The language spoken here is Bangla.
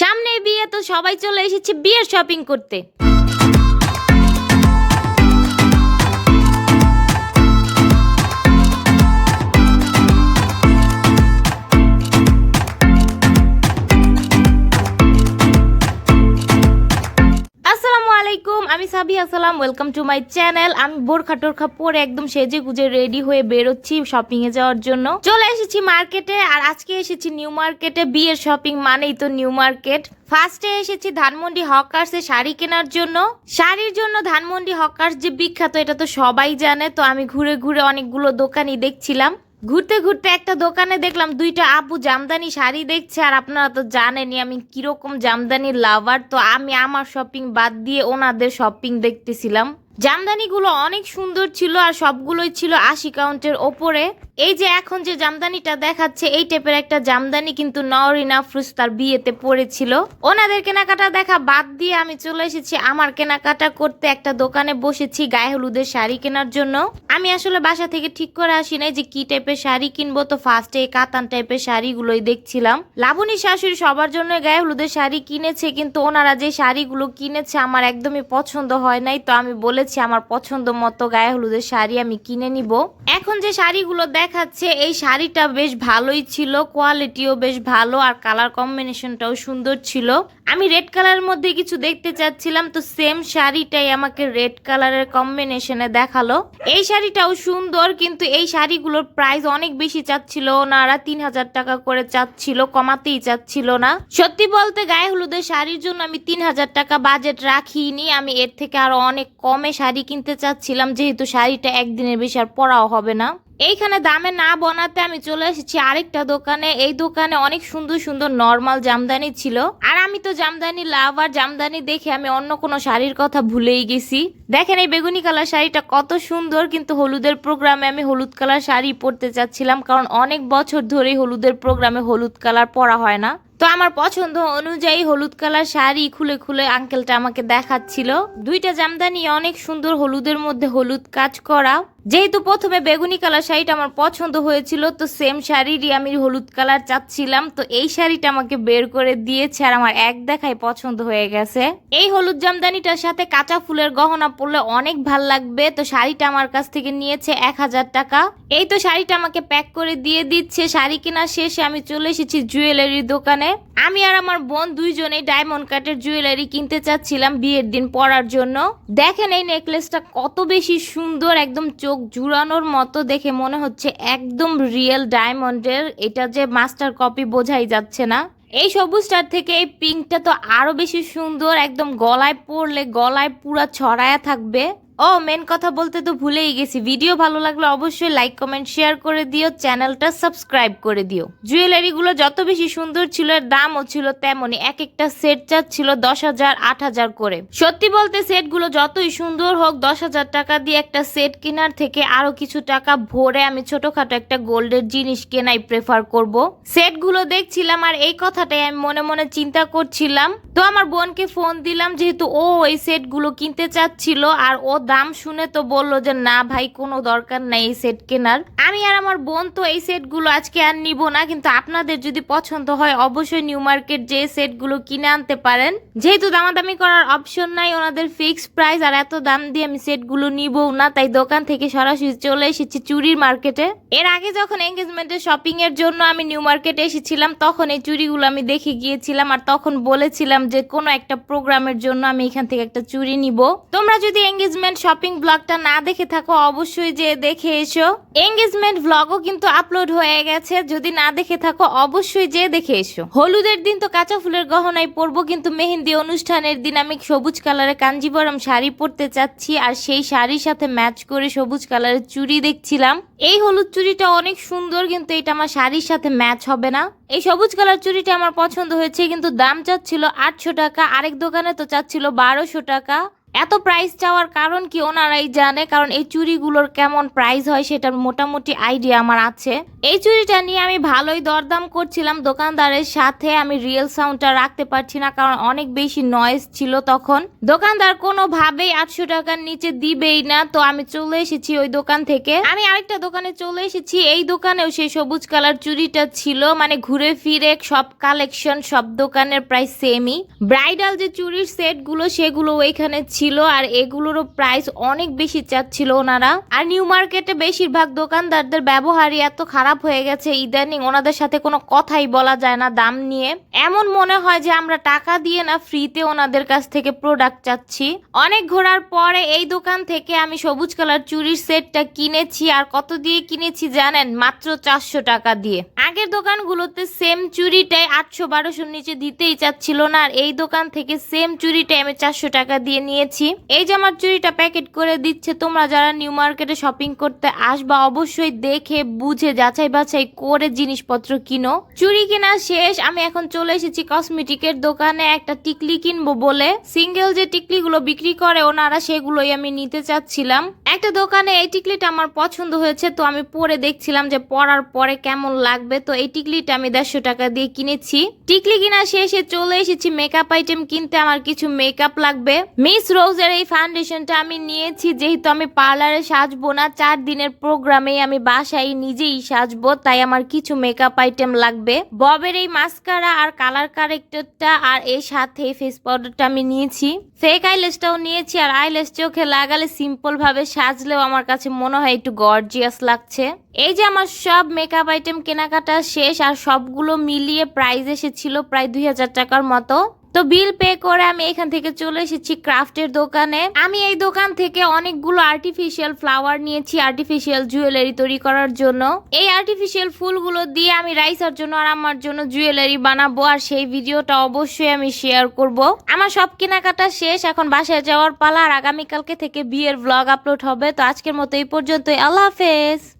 সামনে বিয়ে তো সবাই চলে এসেছে বিয়ের শপিং করতে। আসসালাম ওয়েলকাম টু মাই চ্যানেল আমি বোরখা টোরখা পরে একদম সেজে গুজে রেডি হয়ে বেরোচ্ছি শপিং এ যাওয়ার জন্য। চলে এসেছি মার্কেটে আর আজকে এসেছি নিউ মার্কেটে বিয়ের শপিং মানেই তো নিউ মার্কেট ফার্স্টে এসেছি ধানমন্ডি হকার্সে শাড়ি কেনার জন্য। শাড়ির জন্য ধানমন্ডি হকার্স যে বিখ্যাত, এটা তো সবাই জানে। তো আমি ঘুরে ঘুরে অনেকগুলো দোকানই দেখছিলাম। ঘুরতে ঘুরতে একটা দোকানে দেখলাম দুইটা আপু জামদানি শাড়ি দেখছে, আর আপনারা তো জানেনই আমি কীরকম জামদানির লাভার তো আমি আমার শপিং বাদ দিয়ে ওনাদের শপিং দেখতেছিলাম। জামদানিগুলো অনেক সুন্দর ছিল আর সবগুলোই ছিল আশি কাউন্টের ওপরে। এই যে এখন যে জামদানিটা দেখাচ্ছে, এই টাইপের একটা জামদানি কিন্তু নরিন আফরুজ তার বিয়েতে পড়েছিল। ওনাদের কেনাকাটা দেখা বাদ দিয়ে আমি চলে এসেছি আমার কেনাকাটা করতে। একটা দোকানে বসেছি গায়ে হলুদের শাড়ি কেনার জন্য। আমি আসলে বাসা থেকে ঠিক করে আসি নাই যে কি টাইপের শাড়ি কিনবো। তো ফার্স্টে এই কাতান টাইপের শাড়িগুলোই দেখছিলাম। লাবণী শাশুড়ি সবার জন্য গায়ে হলুদের শাড়ি কিনেছে, কিন্তু ওনারা যে শাড়িগুলো কিনেছে আমার একদমই পছন্দ হয় নাই। তো আমি বলেছি, আমার পছন্দ মতো গায়ে হলুদের শাড়ি আমি কিনে নিব। এখন যে শাড়িগুলো দেখাচ্ছে, এই শাড়িটা বেশ ভালোই ছিল কোয়ালিটিও বেশ ভালো আর কালার কম্বিনেশনটাও সুন্দর ছিল। আমি রেড কালারের মধ্যে কিছু দেখতে চাচ্ছিলাম, তো সেম শাড়িটাই আমাকে রেড কালারের কম্বিনেশনে দেখাল। এই শাড়িটাও সুন্দর, কিন্তু এই শাড়িগুলোর প্রাইস অনেক বেশি চাচ্ছিল, ওনারা তিন হাজার টাকা করে চাচ্ছিল, কমাতেই চাচ্ছিল না। সত্যি বলতে গায়ে হলুদের শাড়ির জন্য আমি তিন হাজার টাকা বাজেট রাখিনি, আমি এর থেকে আরও অনেক কমে শাড়ি কিনতে চাচ্ছিলাম, যেহেতু শাড়িটা একদিনের বেশি আর পরাও হবে না। এইখানে দামে না বনাতে আমি চলে এসেছি আরেকটা দোকানে। এই দোকানে অনেক সুন্দর সুন্দর নর্মাল জামদানি ছিল। আর আমি তো জামদানি লাভ আর জামদানি দেখে আমি অন্য কোনো শাড়ির কথা ভুলেই গেছি। দেখেন এই বেগুনি কালার শাড়িটা কত সুন্দর, কিন্তু হলুদের প্রোগ্রামে আমি হলুদ কালার শাড়ি পরতে চাচ্ছিলাম, কারণ অনেক বছর ধরেই হলুদের প্রোগ্রামে হলুদ কালার পরা হয় না। তো আমার পছন্দ অনুযায়ী হলুদ কালার শাড়ি খুলে খুলে আঙ্কেলটা আমাকে দেখাচ্ছিল। দুইটা জামদানি অনেক সুন্দর, হলুদের মধ্যে হলুদ কাজ করা। যেহেতু প্রথমে বেগুনি কালার শাড়িটা আমার পছন্দ হয়েছিল, তো সেম শাড়িরই আমি হলুদ কালার চাচ্ছিলাম। তো এই শাড়িটা আমাকে বের করে দিয়েছে আর আমার এক দেখায় পছন্দ হয়ে গেছে। এই হলুদ জামদানিটার সাথে কাঁচা ফুলের গহনা পরলে অনেক ভালো লাগবে। তো শাড়িটা আমার কাছ থেকে নিয়েছে এক হাজার টাকা। এই তো শাড়িটা আমাকে প্যাক করে দিয়ে দিচ্ছে। শাড়ি কেনা শেষে আমি চলে এসেছি জুয়েলারির দোকানে। আমি আর আমার বোন দুইজনেই ডায়মন্ড কাটের জুয়েলারি কিনতে চাচ্ছিলাম বিয়ের দিন পরার জন্য। দেখেন এই নেকলেসটা কত বেশি সুন্দর, একদম চোখ জুড়ানোর মতো। দেখে মনে হচ্ছে একদম রিয়েল ডায়মন্ডের এটা যে মাস্টার কপি বোঝাই যাচ্ছে না। এই সবুজটার থেকে এই পিঙ্কটা তো আরও বেশি সুন্দর, একদম গলায় পরলে গলায় পুরা ছড়ায়া থাকবে। ও মেন কথা বলতে তো ভুলেই গেছি। ভিডিও ভালো লাগলে অবশ্যই লাইক কমেন্ট শেয়ার করে দিও। চ্যানেলটা সাবস্ক্রাইব করে দিও। জুয়েলারি গুলো যত বেশি সুন্দর ছিল, এর দামও ছিল তেমনি এক একটা সেট ছিল দশ হাজার, আট হাজার করে। সত্যি বলতে সেটগুলো যতই সুন্দর হোক, দশ হাজার টাকা দিয়ে একটা সেট কেনার থেকে আরও কিছু টাকা ভরে আমি ছোটখাটো একটা গোল্ডের জিনিস কেনাই প্রেফার করব। সেটগুলো দেখছিলাম আর এই কথাটাই আমি মনে মনে চিন্তা করছিলাম। তো আমার বোনকে ফোন দিলাম, যেহেতু ও এই সেটগুলো কিনতে চাচ্ছিল আর ও দাম শুনে তো বলল যে, না ভাই, কোনো দরকার নাই এই সেট কেনার। আমি আর আমার বোন তো এই সেটগুলো আজকে আর নিব না, কিন্তু আপনাদের যদি পছন্দ হয়, অবশ্যই নিউ মার্কেট যে সেটগুলো কিনে আনতে পারেন। যেহেতু দামাদামি করার অপশন নাই, ওনাদের ফিক্স প্রাইস আর এত দাম দিয়ে আমি সেটগুলো নিবও না, তাই দোকান থেকে সরাসরি চলে এসেছি চুরির মার্কেটে এর আগে যখন এঙ্গেজমেন্টের শপিং এর জন্য আমি নিউ মার্কেটে এসেছিলাম, তখন এই চুড়িগুলো আমি দেখে গিয়েছিলাম, আর তখন বলেছিলাম যে, কোনো একটা প্রোগ্রামের জন্য আমি এখান থেকে একটা চুরি নিব। তোমরা যদি এঙ্গেজমেন্ট শপিং ব্লগটা না দেখে থাকো, অবশ্যই যে দেখে এসো। এঙ্গেজমেন্ট ব্লগও কিন্তু আপলোড হয়ে গেছে, যদি না দেখে থাকো, অবশ্যই যে দেখে এসো। হলুদের দিন তো কাঁচা ফুলের গহনায় পরবো, কিন্তু মেহেন্দি অনুষ্ঠানের দিন আমি সবুজ কালারের কাঞ্জিবরম শাড়ি পরতে চাচ্ছি, আর সেই শাড়ির সাথে ম্যাচ করে সবুজ কালারের চুড়ি দেখছিলাম। এই হলুদ চুড়িটা অনেক সুন্দর, কিন্তু এটা আমার শাড়ির সাথে ম্যাচ হবে না। এই সবুজ কালার চুড়িটা আমার পছন্দ হয়েছে, কিন্তু দাম চাচ্ছিল আটশো টাকা, আরেক দোকানে তো চাচ্ছিল বারোশো টাকা। এত প্রাইস চাওয়ার কারণ কি ওনারাই জানে? কারণ এই চুড়িগুলোর কেমন প্রাইস হয় সেটার মোটামুটি আইডিয়া আমার আছে। এই চুড়িটা নিয়ে আমি ভালোই দরদাম করছিলাম। দোকানদারের সাথে আমি রিয়েল সাউন্ডটা রাখতে পারছি না, কারণ অনেক বেশি নয়েজ ছিল তখন। দোকানদার কোনোভাবেই আটশো টাকার নিচে দিবেই না। তো আমি চলে এসেছি ওই দোকান থেকে। আমি আরেকটা দোকানে চলে এসেছি। এই দোকানেও সেই সবুজ কালার চুড়িটা ছিল। মানে ঘুরে ফিরে সব কালেকশন সব দোকানের প্রাইস সেমই ব্রাইডাল যে চুড়ির সেটগুলো সেগুলো এখানে ছিল আর এগুলোরও প্রাইস অনেক বেশি চাচ্ছিল ওনারা। আর নিউ মার্কেটে বেশিরভাগ দোকানদারদের ব্যবহারই এত খারাপ হয়ে গেছে, ইদানিং ওনাদের সাথে কোনো কথাই বলা যায় না দাম নিয়ে। এমন মনে হয় যে আমরা টাকা দিয়ে না ফ্রিতে ওনাদের কাছ থেকে প্রোডাক্ট চাচ্ছি। অনেক ঘোরার পরে এই দোকান থেকে আমি সবুজ কালার চুরির সেটটা কিনেছি আর কত দিয়ে কিনেছি জানেন? মাত্র চারশো টাকা দিয়ে। আগের দোকানগুলোতে সেম চুরিটাই আটশো বারোশোর নিচে দিতেই চাচ্ছিল না, আর এই দোকান থেকে সেম চুরিটাই আমি চারশো টাকা দিয়ে নিয়েছি এই জামার চুরিটা প্যাকেট করে দিচ্ছে, তোমরা যারা নিউ মার্কেটে শপিং করতে আসবা, অবশ্যই দেখে, বুঝে, যাচাই বাছাই করে জিনিসপত্র কিনো। চুরি কেনা শেষ, আমি এখন চলে এসেছি কসমেটিকের দোকানে একটা টিকলি কিনবো বলে। সিঙ্গেল যে টিকলিগুলো বিক্রি করে, ওনারা সেগুলোই আমি নিতে চাচ্ছিলাম। একটা দোকানে এই টিকলিটা আমার পছন্দ হয়েছে, তো আমি পরে দেখছিলাম যে পরার পরে কেমন লাগবে। তো এই টিকলিটা আমি দেড়শো টাকা দিয়ে কিনেছি। টিকলি কিনা শেষে চলে এসেছি মেকআপ আইটেম কিনতে, আমার কিছু মেকআপ লাগবে। মিস রোজের এই ফাউন্ডেশনটা আমি নিয়েছি, যেহেতু আমি পার্লারে সাজবো না, চার দিনের প্রোগ্রামে আমি বাসায় নিজেই সাজবো, তাই আমার কিছু মেকআপ আইটেম লাগবে। ববের এই মাস্কারা আর কালার কারেক্টরটা আর এর সাথে ফেস পাউডারটা আমি নিয়েছি। ফেক আইলেসটাও নিয়েছি, আর আইলেস চোখে লাগালে সিম্পল ভাবে সাজলেও আমার কাছে মনে হয় একটু গর্জিয়াস লাগছে। এই যে আমার সব মেকআপ আইটেম কেনাকাটা শেষ আর সবগুলো মিলিয়ে প্রাইস এসেছিল প্রায় দুই হাজার টাকার মতো। তো বিল পে করে আমি এখান থেকে চলে এসেছি ক্রাফটের দোকানে। আমি এই দোকান থেকে অনেকগুলো আর্টিফিশিয়াল ফ্লাওয়ার নিয়েছি আর্টিফিশিয়াল জুয়েলারি তৈরি করার জন্য। এই আর্টিফিশিয়াল ফুলগুলো দিয়ে আমি রাইসার জন্য আর আমার জন্য জুয়েলারি বানাবো আর সেই ভিডিওটা অবশ্যই আমি শেয়ার করব। আমার সব কেনাকাটা শেষ, এখন বাসায় যাওয়ার পালা আর আগামীকালকে থেকে বিয়ের ব্লগ আপলোড হবে। তো আজকের মতো এই পর্যন্তই। আল্লাহ হাফেজ।